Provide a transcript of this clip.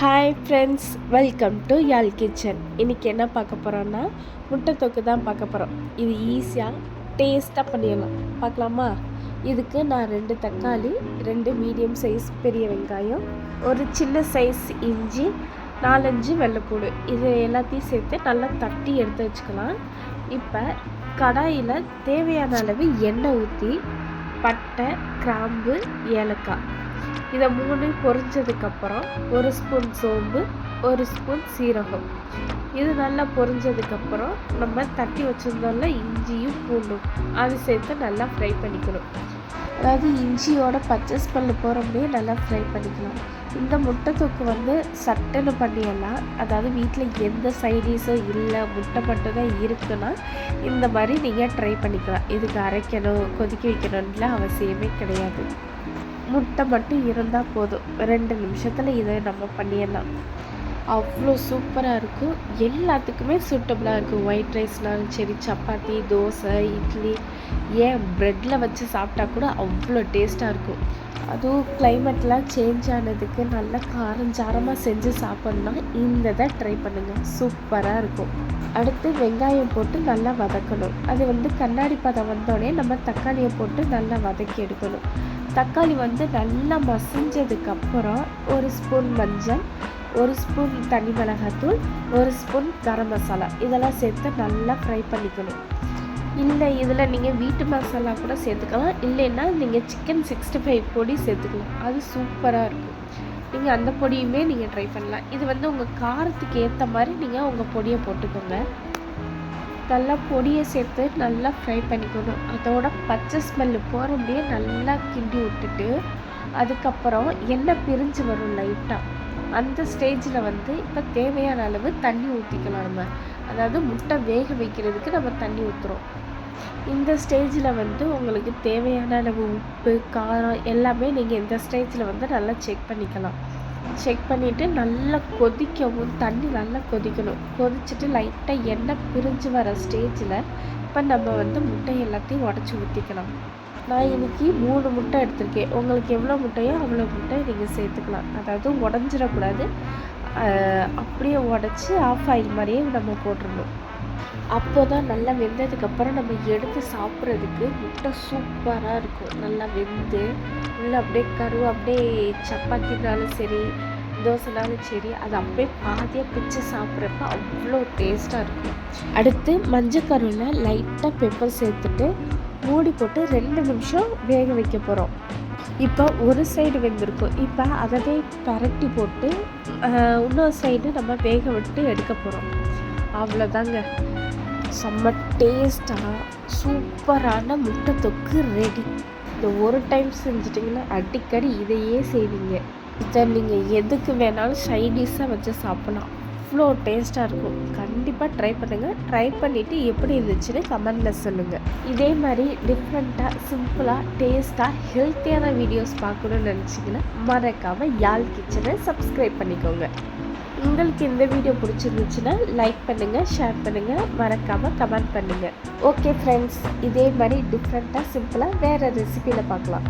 Hi friends welcome to Yazh kitchen இன்றைக்கி என்ன பார்க்க போகிறோன்னா முட்டை தொக்கு தான் பார்க்க போகிறோம் இது ஈஸியாக டேஸ்ட்டாக பண்ணிடலாம். பார்க்கலாமா? இதுக்கு நான் ரெண்டு தக்காளி ரெண்டு மீடியம் சைஸ் பெரிய வெங்காயம் ஒரு சின்ன சைஸ் இஞ்சி நாலஞ்சு வெள்ளைப்பூடு இது எல்லாத்தையும் சேர்த்து நல்லா தட்டி எடுத்து வச்சுக்கலாம். இப்போ கடாயில் தேவையான அளவு எண்ணெய் ஊற்றி பட்டை கிராம்பு ஏலக்காய். இதை மூணு பொரிஞ்சதுக்கப்புறம் ஒரு ஸ்பூன் சோம்பு ஒரு ஸ்பூன் சீரகம். இது நல்லா பொரிஞ்சதுக்கப்புறம் நம்ம தட்டி வச்சுருந்தோம்ல இஞ்சியும் பூண்டும். அது சேர்த்து நல்லா ஃப்ரை பண்ணிக்கணும். அதாவது இஞ்சியோட பச்சை ஸ்மெல்லு போகிறோமே நல்லா ஃப்ரை பண்ணிக்கலாம். இந்த முட்டை தொக்கு வந்து சட்டுன்னு பண்ணிடலாம் அதாவது வீட்டில் எந்த சைடிஸும் இல்லை முட்டை மட்டும் தான் இருக்குன்னா இந்த மாதிரி நீங்கள் ட்ரை பண்ணிக்கலாம். இதுக்கு அரைக்கணும் கொதிக்க வைக்கணும்லாம் அவசியமே கிடையாது. முட்டை மட்டும் இருந்தால் போதும். ரெண்டு நிமிஷத்தில் இதை நம்ம பண்ணிடலாம். அவ்வளோ சூப்பராக இருக்கும். எல்லாத்துக்குமே சூட்டபுளாக இருக்கும். ஒயிட் ரைஸ்னாலும் சரி சப்பாத்தி தோசை இட்லி. ஏன் ப்ரெட்டில் வச்சு சாப்பிட்டா கூட அவ்வளோ டேஸ்ட்டாக இருக்கும். அதுவும் கிளைமேட்லாம் சேஞ்ச் ஆனதுக்கு நல்லா காரஞ்சாரமாக செஞ்சு சாப்பிட்ணுன்னா இந்த தான் ட்ரை பண்ணுங்கள் சூப்பராக இருக்கும். அடுத்து வெங்காயம் போட்டு நல்லா வதக்கணும். அது வந்து கண்ணாடி பதம் வந்தோடனே நம்ம தக்காளியை போட்டு நல்லா வதக்கி எடுக்கணும். தக்காளி வந்து நல்லா மசிஞ்சதுக்கப்புறம் ஒரு ஸ்பூன் மஞ்சள் ஒரு ஸ்பூன் தனி மிளகாத்தூள் ஒரு ஸ்பூன் கரம் மசாலா. இதெல்லாம் சேர்த்து நல்லா ஃப்ரை பண்ணிக்கணும். இல்லை இதில் நீங்கள் வீட்டு மசாலா கூட சேர்த்துக்கலாம். இல்லைன்னா நீங்கள் சிக்கன் சிக்ஸ்டி ஃபைவ் பொடி சேர்த்துக்கலாம். அது சூப்பராக இருக்கும். நீங்கள் அந்த பொடியுமே நீங்கள் ட்ரை பண்ணலாம். இது வந்து உங்கள் காரத்துக்கு ஏற்ற மாதிரி நீங்கள் உங்கள் பொடியை போட்டுக்கோங்க. நல்லா பொடியை சேர்த்து நல்லா ஃப்ரை பண்ணிக்கணும். அதோட பச்சை ஸ்மெல்லு போகிற நல்லா கிண்டி விட்டுட்டு அதுக்கப்புறம் எண்ணெய் பிரிஞ்சு வரும் லைட்டாக அந்த ஸ்டேஜில் வந்து இப்போ தேவையான அளவு தண்ணி ஊற்றிக்கலாம் நம்ம. அதாவது முட்டை வேக வைக்கிறதுக்கு நம்ம தண்ணி ஊற்றுறோம் இந்த ஸ்டேஜில் வந்து உங்களுக்கு தேவையான அளவு உப்பு காரம் எல்லாமே நீங்கள் இந்த ஸ்டேஜில் வந்து நல்லா செக் பண்ணிக்கலாம். செக் பண்ணிவிட்டு நல்லா கொதிக்கவும் தண்ணி நல்லா கொதிக்கணும். கொதிச்சுட்டு லைட்டாக எண்ணெய் பிரிஞ்சு வர ஸ்டேஜில் இப்போ நம்ம வந்து முட்டை எல்லாத்தையும் உடச்சி ஊற்றிக்கலாம் நான் இன்றைக்கி மூணு முட்டை எடுத்திருக்கேன். உங்களுக்கு எவ்வளோ முட்டையோ அவ்வளோ முட்டை நீங்கள் சேர்த்துக்கலாம். அதாவது உடஞ்சிடக்கூடாது. அப்படியே உடச்சி ஆஃப் ஆயில் மாதிரியே நம்ம போட்டுடணும். அப்போ தான் நல்லா வெந்ததுக்கப்புறம் நம்ம எடுத்து சாப்பிட்றதுக்கு முட்டை சூப்பராக இருக்கும். நல்லா வெந்து உள்ளே அப்படியே கரு அப்படியே சப்பாத்தினாலும் சரி தோசைனாலும் சரி அது அப்படியே பாதியாக பிச்சு சாப்பிட்றப்ப அவ்வளோ டேஸ்ட்டாக இருக்கும். அடுத்து மஞ்சக்கருவில் லைட்டாக பெப்பர் சேர்த்துட்டு மூடி போட்டு ரெண்டு நிமிஷம் வேக வைக்க போகிறோம் இப்போ ஒரு சைடு வெந்திருக்கும். இப்போ அதவே பரட்டி போட்டு இன்னொரு சைடு நம்ம வேக விட்டு எடுக்க போகிறோம் அவ்வளோதாங்க செம்ம டேஸ்ட்டாக சூப்பரான முட்டை தொக்கு ரெடி இந்த ஒரு டைம் செஞ்சிட்டிங்கன்னா அடிக்கடி இதையே செய்வீங்க. இதை நீங்கள் எதுக்கு வேணாலும் சைடிஷாக வச்சு சாப்பிட்லாம். அவ்வளோ டேஸ்ட்டாக இருக்கும். கண்டிப்பாக ட்ரை பண்ணுங்கள் ட்ரை பண்ணிவிட்டு எப்படி இருந்துச்சுன்னு கமெண்டில் சொல்லுங்கள் இதே மாதிரி டிஃப்ரெண்ட்டாக சிம்பிளாக டேஸ்ட்டாக ஹெல்த்தியான வீடியோஸ் பார்க்கணுன்னு நினச்சிங்கன்னா மறக்காமல் யாழ் கிச்சனை சப்ஸ்கிரைப் பண்ணிக்கோங்க. உங்களுக்கு இந்த வீடியோ பிடிச்சிருந்துச்சுன்னா லைக் பண்ணுங்கள் ஷேர் பண்ணுங்கள் மறக்காமல் கமெண்ட் பண்ணுங்கள் ஓகே ஃப்ரெண்ட்ஸ் இதே மாதிரி டிஃப்ரெண்ட்டாக சிம்பிளாக வேறு ரெசிபியில் பார்க்கலாம்.